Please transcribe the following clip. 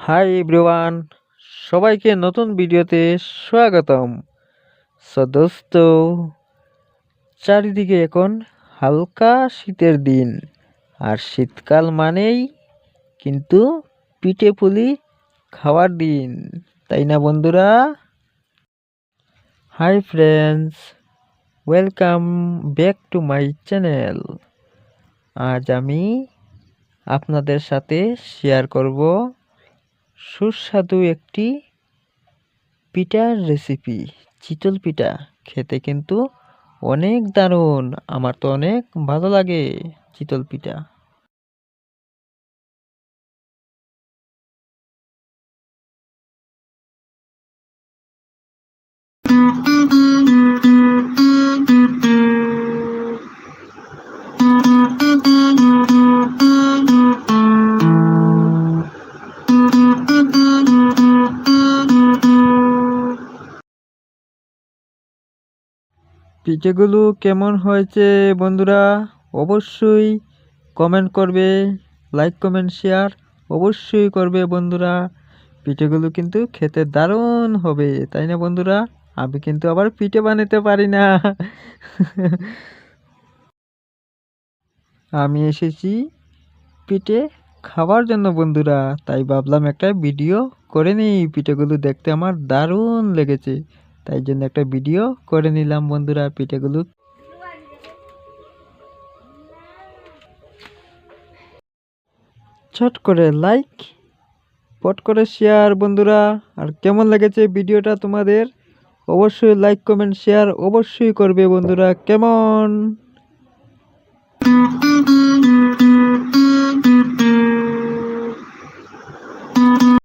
Hi everyone সবাইকে নতুন ভিডিওতে স্বাগতম। সো চারিদিকে এখন হালকা শীতের দিন। আর শীতকাল মানেই কিন্তু পিঠে পুলি খাওয়ার দিন, তাই না বন্ধুরা? Hi friends welcome back to my channel আজ আমি আপনাদের সাথে শেয়ার করব সুস্বাদু একটি পিঠার রেসিপি চিতল পিঠা খেতে কিন্তু অনেক দারুণ। আমার তো অনেক ভালো লাগে চিতল পিঠা। পিঠেগুলো কেমন হয়েছে বন্ধুরা? অবশ্যই কমেন্ট করবে লাইক কমেন্ট শেয়ার অবশ্যই করবে বন্ধুরা। পিঠেগুলো কিন্তু খেতে দারুণ হবে, তাই না বন্ধুরা? আমি কিন্তু আবার পিঠে বানাতে পারি না। আমি এসেছি পিঠে খাওয়ার জন্য, বন্ধুরা। তাই ভাবলাম একটা ভিডিও করে নিই। পিঠেগুলো দেখতে আমার দারুণ লেগেছে। তাই জন্য একটা ভিডিও করে নিলাম, বন্ধুরা, পিঠেগুলো। ছট করে লাইক পট করে শেয়ার বন্ধুরা। আর কেমন লেগেছে ভিডিওটা তোমাদের? অবশ্যই লাইক কমেন্ট শেয়ার অবশ্যই করবে, বন্ধুরা। কেমন?